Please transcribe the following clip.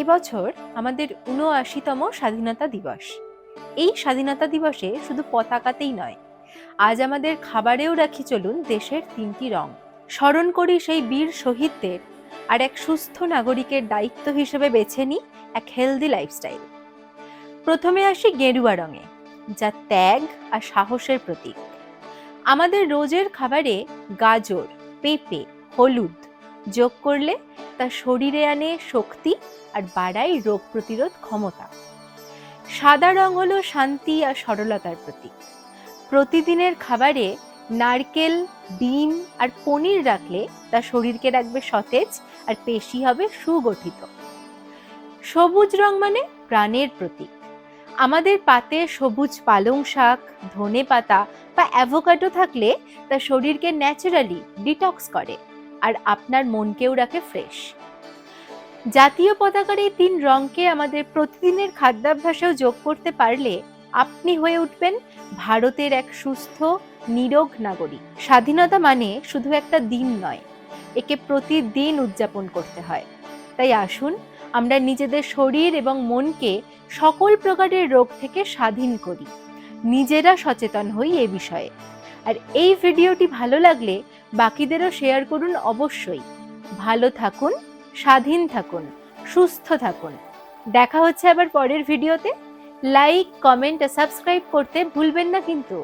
এবছর আমাদের উনআশিতম স্বাধীনতা দিবস। এই স্বাধীনতা দিবসে শুধু পতাকাতেই নয়, আজ আমাদের খাবারেও রাখি চলুন দেশের তিনটি রং। স্মরণ করি সেই বীর শহীদদের আর এক সুস্থ নাগরিকের দায়িত্ব হিসেবে বেছে নিই এক হেলদি লাইফস্টাইল। প্রথমে আসি গেরুয়া রঙে, যা ত্যাগ আর সাহসের প্রতীক। আমাদের রোজের খাবারে গাজর, পেঁপে, হলুদ যোগ করলে তা শরীরে আনে শক্তি আর বাড়ায় রোগ প্রতিরোধ ক্ষমতা। সাদা রং হলো শান্তি আর সরলতার প্রতীক। প্রতিদিনের খাবারে নারকেল, ডিম আর পনির রাখলে তা শরীরকে রাখবে সতেজ আর পেশি হবে সুগঠিত। সবুজ রং মানে প্রাণের প্রতীক। আমাদের পাতে সবুজ পালং শাক, ধনে পাতা বা অ্যাভোকাডো থাকলে তা শরীরকে ন্যাচারালি ডিটক্স করে। আর আপনার মনকেও রাখে ফ্রেশ জাতীয় পতাকার এই তিন রঙকে আমাদের প্রতিদিনের খাদ্যাভ্যাসেও যোগ করতে পারলে আপনি হয়ে উঠবেন ভারতের এক সুস্থ, নিরোগ নাগরিক। স্বাধীনতা মানে শুধু একটা দিন নয়, একে প্রতিদিন উদযাপন করতে হয়। তাই আসুন, আমরা নিজেদের শরীর এবং মনকে সকল প্রকারের রোগ থেকে স্বাধীন করি। নিজেরা সচেতন হই এ বিষয়ে। আর এই ভিডিওটি ভালো লাগলে বাকিদেরও শেয়ার করুন অবশ্যই। ভালো থাকুন, স্বাধীন থাকুন, সুস্থ থাকুন। দেখা হচ্ছে আবার পরের ভিডিওতে লাইক কমেন্ট আর সাবস্ক্রাইব করতে ভুলবেন না কিন্তু।